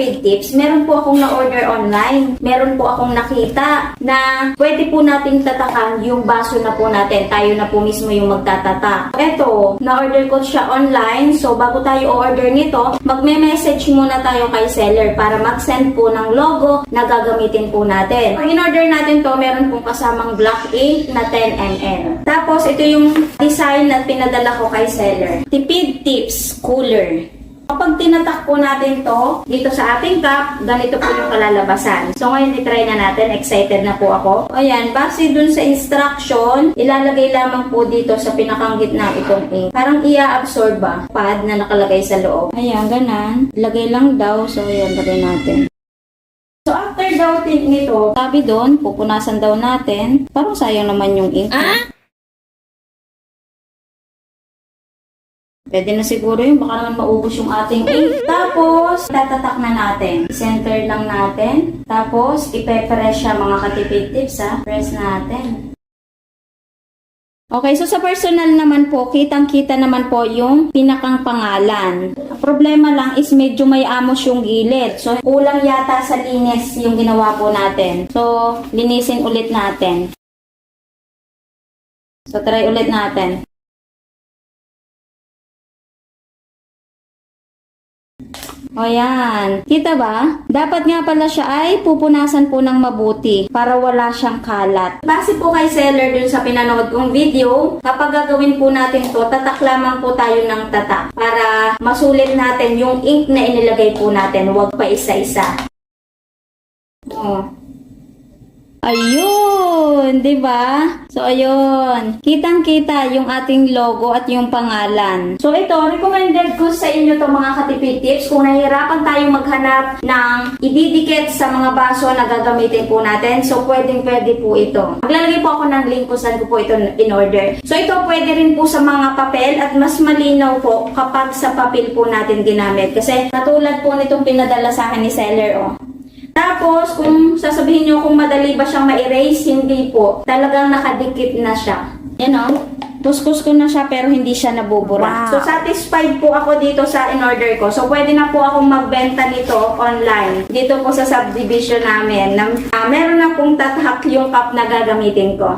katipid tips, meron po akong na-order online. Meron po akong nakita na pwede po nating tatakan yung baso na po natin. Tayo na po mismo yung magtatata. Ito, na-order ko siya online. So, bago tayo order nito, magme-message muna tayo kay seller para mag-send po ng logo na gagamitin po natin. Pag in-order natin to, meron pong kasamang black ink na 10ml. Tapos, ito yung design na pinadala ko kay seller. Tipid tips, cooler. Kapag tinatak po natin to dito sa ating cup, ganito po yung kalalabasan. So ngayon itry na natin, excited na po ako. Ayan, base dun sa instruction, ilalagay lamang po dito sa pinakang gitna itong ink. Parang ia-absorb ba? Pad na nakalagay sa loob. Ayan, ganan. Lagay lang daw. So ayan, lagay natin. So after daw tin- nito, sabi doon, pupunasan daw natin. Parang sayang naman yung ink. Ah? Pwede na siguro yun, baka naman maubos yung ating ink. Tapos, tatatak na natin. Center lang natin. Tapos, ipe-press siya mga katipid tips ha. Press natin. Okay, so sa personal naman po, kitang-kita naman po yung pinakang pangalan. Ang problema lang is medyo may amos yung gilid. So, kulang yata sa linis yung ginawa po natin. So, linisin ulit natin. So, try ulit natin. O yan. Kita ba? Dapat nga pala siya ay pupunasan po ng mabuti para wala siyang kalat. Base po kay seller dun sa pinanood kong video, kapag gagawin po natin to, tatak lamang po tayo ng tatak para masulit natin yung ink na inilagay po natin. Huwag pa isa-isa. Oh. Ayun, 'di ba? So ayun, kitang-kita yung ating logo at yung pangalan. So ito, recommended ko sa inyo to mga katipid tips kung nahihirapan tayong maghanap ng ididikit sa mga baso na gagamitin po natin. So pwedeng pwede po ito. Maglalagay po ako ng link kung saan ko po ito in order. So ito pwede rin po sa mga papel at mas malinaw po kapag sa papel po natin ginamit. Kasi katulad po nitong pinadala sa akin ni seller, oh. Tapos, kung sasabihin nyo kung madali ba siyang ma-erase, hindi po. Talagang nakadikit na siya. Yan o. Kuskus ko na siya pero hindi siya nabubura. Wow. So, satisfied po ako dito sa in-order ko. So, pwede na po akong magbenta nito online. Dito po sa subdivision namin. Na, ah, meron na pong tatak yung cup na gagamitin ko.